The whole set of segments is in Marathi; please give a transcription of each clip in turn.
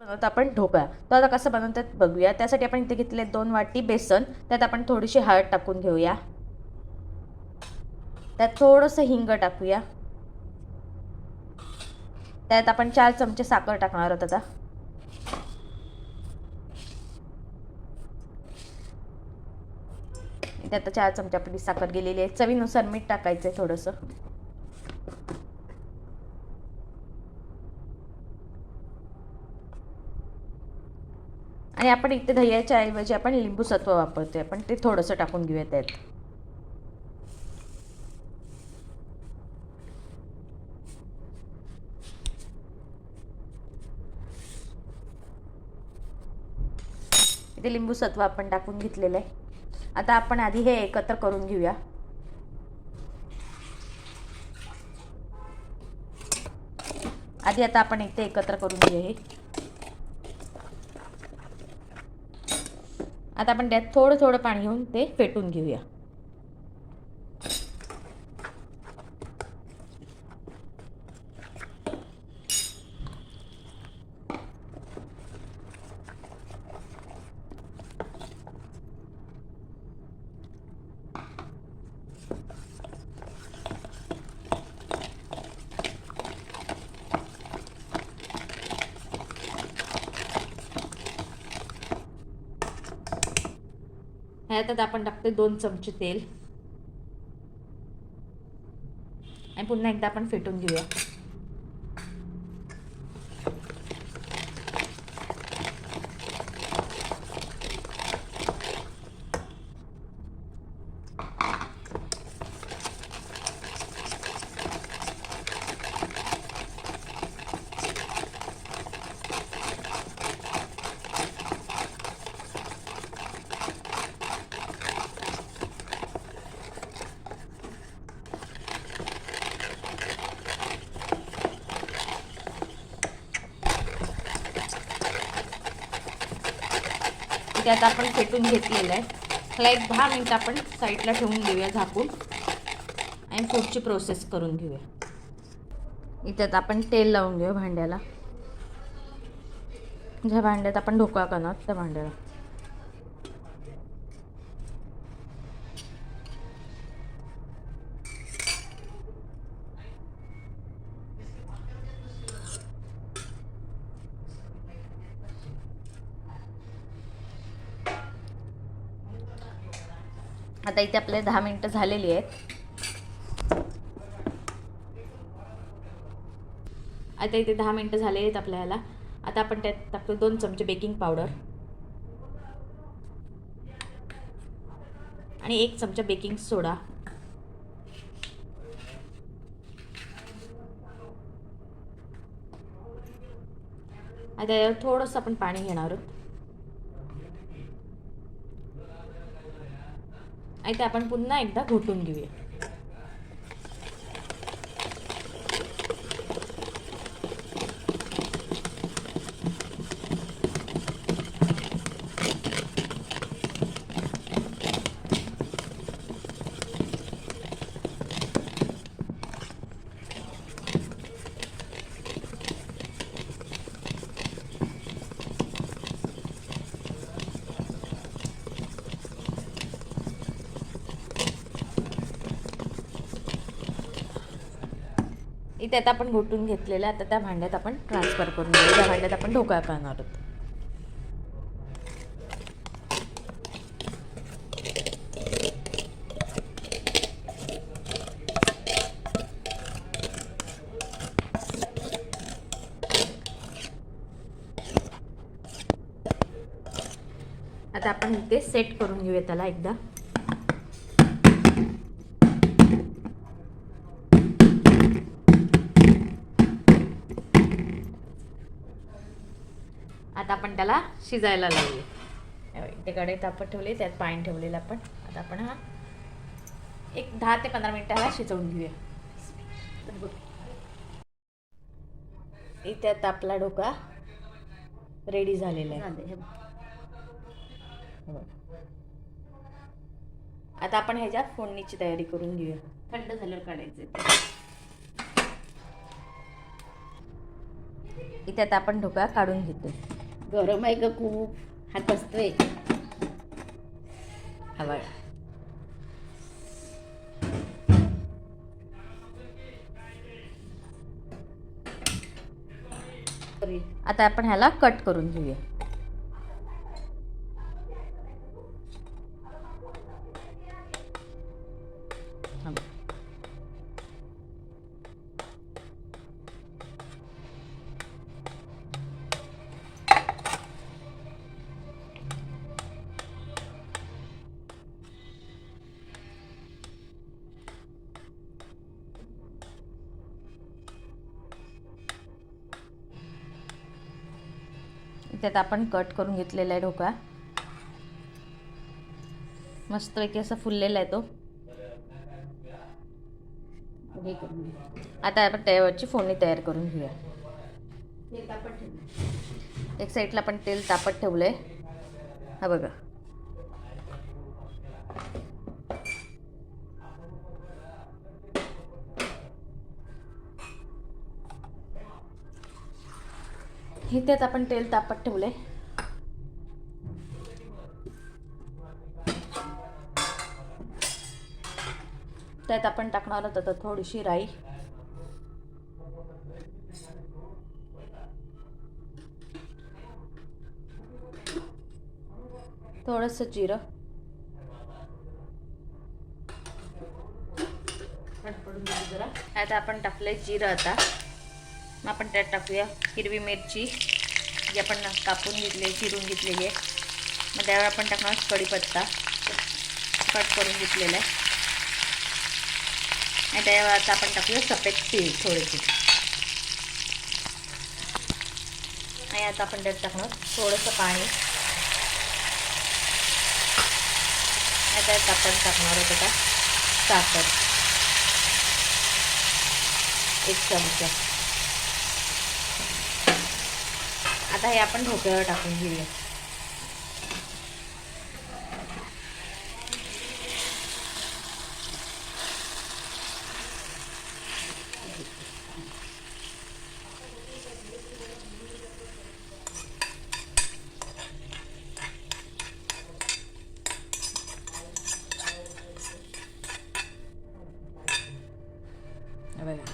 बनवतो आपण ढोकळा तो आता कसं बनवतात बघूया. त्यासाठी आपण इथे घेतले दोन वाटी बेसन त्यात आपण थोडीशी हळद टाकून घेऊया. त्यात थोडंसं हिंग टाकूया. त्यात आपण चार चमचे साखर टाकणार आहोत आता. इथे आता चार चमचे आपली साखर गेलेली आहे. चवीनुसार मीठ टाकायचं आहे थोडंसं. आणि आपण इथे दह्याच्या ऐवजी आपण लिंबू सत्व आहे आपण ते थोडंसं टाकून घेऊया त्यात. इथे लिंबू सत्व आपण टाकून घेतलेलं आहे. आता आपण आधी हे एकत्र करून घेऊया. आधी आता आपण इथे एकत्र करून घेऊया हे. आता आपण त्यात थोडं थोडं पाणी घेऊन ते फेटून घेऊया. ह्याच्यात आपण टाकते दोन चमचे तेल. आणि पुन्हा एकदा आपण फेटून घेऊया. त्यात आपण फेटून घेतलेलं आहे. ह्याला एक दहा मिनटं आपण साईडला ठेवून देऊया झाकून. आणि पुढची प्रोसेस करून घेऊया. इथ्यात आपण तेल लावून घेऊया भांड्याला. ज्या भांड्यात आपण ढोकळा करणार त्या भांड्याला. आता इथे आपले दहा मिनटं झालेली आहेत. आता इथे दहा मिनटं झालेली आहेत आपल्याला. आता आपण त्यात टाकतो दोन चमचे बेकिंग पावडर. आणि एक चमचा बेकिंग सोडा. आता यावर थोडंसं आपण पाणी घेणार आहोत. आणि ते आपण पुन्हा एकदा घोटून घेऊया. इथे आता आपण घोटून घेतलेलं आता त्या भांड्यात आपण ट्रान्सफर करून घेऊ त्या भांड्यात आपण ढोकळा करणार आहोत. आता आपण इथे सेट करून घेऊया त्याला एकदा. आता आपण त्याला शिजायला लावूया. इथे कडे तापत ठेवले त्यात पाणी ठेवलेलं आपण. आता आपण हा एक दहा ते पंधरा मिनिटाला शिजवून घेऊया. इथे आता आपला ढोकळा रेडी झालेला आहे. आता आपण ह्याच्यात फोडणीची तयारी करून घेऊया. थंड झाल्यावर काढायचे इथे आता आपण ढोकळा काढून घेतो गरम आहे ग खूप? हात असतोय हा आता आपण ह्याला कट करून घेऊया. त्यात आपण कट करून घेतलेला आहे ढोकळा. मस्तपैकी असं फुललेला आहे तो. आता आपण त्यावरची फोडणी तयार करून घेऊया. एक साईडला पण तेल तापत ठेवलं आहे हा बघा. हे त्यात आपण तेल तापत ठेवलं. आहे त्यात आपण टाकणार आहोत आता थोडीशी राई. थोडंसं जिरं. जरा. आता आपण टाकलंय जिरं आता. मग आपण त्यात टाकूया हिरवी मिरची जी आपण कापून घेतली चिरून घेतलेली आहे. मग त्यावर आपण टाकणार कढीपत्ता. कट करून घेतलेला आहे. आणि त्यावर आता आपण टाकूया सफेद तीळ थोडेसे. आणि आता आपण त्यात टाकणार थोडंसं पाणी. आणि त्यात आपण टाकणार आहे त्याचा साखर. एक चमचा. आता हे आपण ढोकळ्यावर टाकून घेऊया बघा.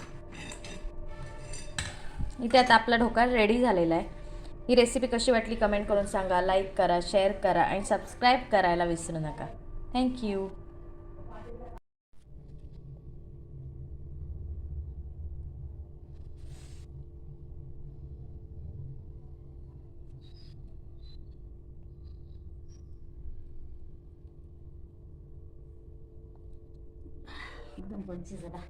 इथे आता आपला ढोकळा रेडी झालेला आहे ही रेसिपी कशी वाटली कमेंट करून सांगा. लाईक करा शेअर करा आणि सबस्क्राईब करायला विसरू नका. थँक्यू एकदम पंच जरा.